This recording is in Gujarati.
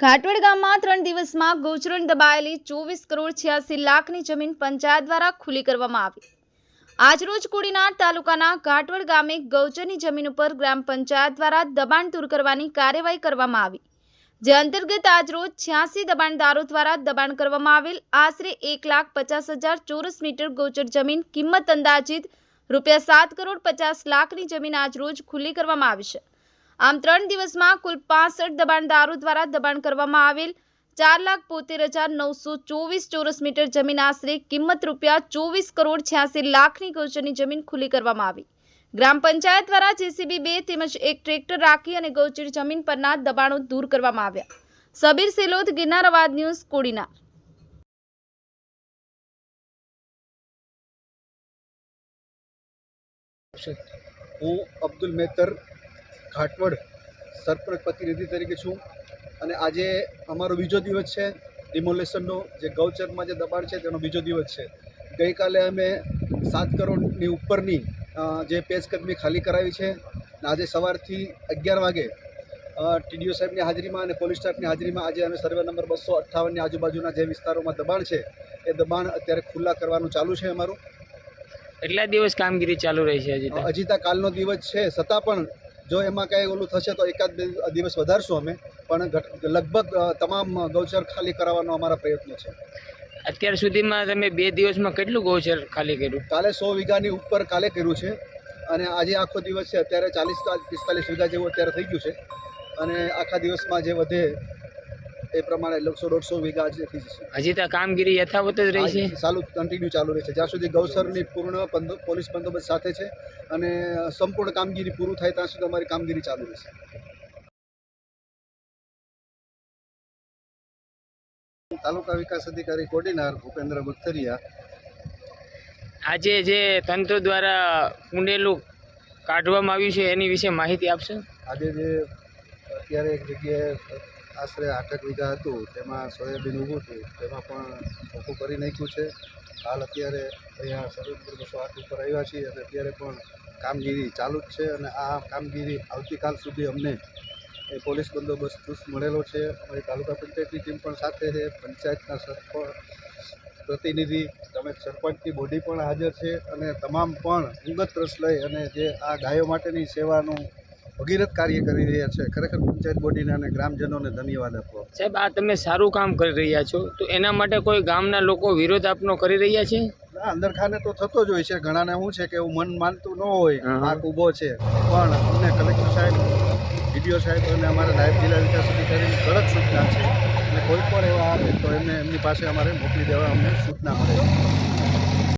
ઘાટવડ ગામમાં ત્રણ દિવસમાં ગૌચરણ દબાયેલી ચોવીસ કરોડ છ્યાસી લાખની જમીન પંચાયત દ્વારા ખુલ્લી કરવામાં આવી. આજરોજ કોડીનાર તાલુકાના ઘાટવડ ગામે ગૌચરની જમીન ઉપર ગ્રામ પંચાયત દ્વારા દબાણ દૂર કરવાની કાર્યવાહી કરવામાં આવી. જે અંતર્ગત આજરોજ છ્યાસી દબાણદારો દ્વારા દબાણ કરવામાં આવેલ આશરે એક લાખ પચાસ હજાર ચોરસ મીટર ગૌચર જમીન કિંમત અંદાજિત રૂપિયા સાત કરોડ પચાસ લાખની જમીન આજરોજ ખુલ્લી કરવામાં આવી છે. આમ ત્રણ દિવસમાં કુલ પાસઠ દબાણદારો દ્વારા દબાણ કરવામાં આવેલ. ચાર લાખ બોતેર હજાર નવસો ચોવીસ ચોરસ મીટર જમીન આશરે કિંમત રૂપિયા ચોવીસ કરોડ છ્યાસી લાખની ગૌચરની જમીન ખુલ્લી કરવામાં આવી. ગ્રામ પંચાયત દ્વારા જેસીબી બે તેમજ એક ટ્રેક્ટર રાખી અને ગૌચર જમીન પરના દબાણો દૂર કરવામાં આવ્યા. સબીર સેલોદ, ગિરનાર અવાજ ન્યૂઝ કોડીના હું અબ્દુલ મેતર ઘાટવડ સરપંચ પ્રતિનિધિ તરીકે છું. અને આજે અમારો બીજો દિવસ છે. ડિમોલેશનનો જે ગૌચરમાં જે દબાણ છે તેનો બીજો દિવસ છે. ગઈકાલે અમે સાત કરોડની ઉપરની જે પેશકદમી ખાલી કરાવી છે. અને આજે સવારથી અગિયાર વાગે ટીડીઓ સાહેબની હાજરીમાં અને પોલીસ સ્ટાફની હાજરીમાં આજે અમે સર્વે નંબર બસો અઠ્ઠાવનની આજુબાજુના જે વિસ્તારોમાં દબાણ છે એ દબાણ અત્યારે ખુલ્લા કરવાનું ચાલુ છે અમારું. એટલા દિવસ કામગીરી ચાલુ રહી છે હજી હજી તો કાલનો દિવસ છે. છતાં પણ જો એમાં કાંઈ ઓલું થશે તો એકાદ બે દિવસ વધારશું અમે પણ ઘટ- લગભગ તમામ ગૌચર ખાલી કરાવવાનો અમારા પ્રયત્નો છે. અત્યાર સુધીમાં તમે બે દિવસમાં કેટલું ગૌચર ખાલી કર્યું? કાલે સો વીઘાની ઉપર કાલે કર્યું છે અને આજે આખો દિવસ છે અત્યારે ચાલીસ પિસ્તાલીસ વીઘા જેવું અત્યારે થઈ ગયું છે અને આખા દિવસમાં જે વધે એ પ્રમાણે લગસો દોઢસો વીઘા હજી હજી તો કામગીરી યથાવત જ રહી છે. ચાલુ કન્ટિન્યુ ચાલુ રહેશે જ્યાં સુધી ગૌસરની પૂર્ણ પોલીસ બંદોબસ્ત સાથે છે અને સંપૂર્ણ કામગીરી પૂરું થાય ત્યાં સુધી અમારી કામગીરી ચાલુ રહેશે. તાલુકા વિકાસ અધિકારી કોડીનાર ભૂપેન્દ્ર ગુથરિયા. આજે જે તંત્ર દ્વારા કુંડેલું કાઢવામાં આવ્યું છે એની વિશે માહિતી આપશો? આજે જે અત્યારે એક જગ્યાએ આશરે આઠક વીઘા હતું, તેમાં સોયાબીન ઊભું હતું તેમાં પણ ચોખ્ખું કરી નાખ્યું છે. હાલ અત્યારે અહીંયા સર્વેન્દ્ર બસો આઠ ઉપર આવ્યા છીએ અને અત્યારે પણ કામગીરી ચાલુ જ છે અને આ કામગીરી આવતીકાલ સુધી અમને એ પોલીસ બંદોબસ્ત ચુસ્ત મળેલો છે. અમારી તાલુકા પંચાયતની ટીમ પણ સાથે છે. પંચાયતના સરપંચ, પ્રતિનિધિ, તમે સરપંચની બોડી પણ હાજર છે અને તમામ પણ અંગત રસ લઈ અને જે આ ગાયો માટેની સેવાનું ભગીરથ કાર્ય કરી રહ્યા છે. ખરેખર પંચાયત બોડીને અને ગ્રામજનોને ધન્યવાદ આપો. સાહેબ આ તમે સારું કામ કરી રહ્યા છો. તો એના માટે કોઈ ગામના લોકો વિરોધ આપનો કરી રહ્યા છે? ના અંદર ખાને તો થતો જ હોય છે. ઘણાને શું છે કે એવું મન માનતું ન હોય. આંખ ઊભો છે. પણ અમને કલેક્ટર સાહેબ ડીડીઓ સાહેબ અને અમારા નાયબ જિલ્લા વિકાસ અધિકારીની કડક સૂચના છે. અને કોઈ પણ એવા આવે તો એમને એમની પાસે અમારે મોકલી દેવા અમને સૂચના મળે.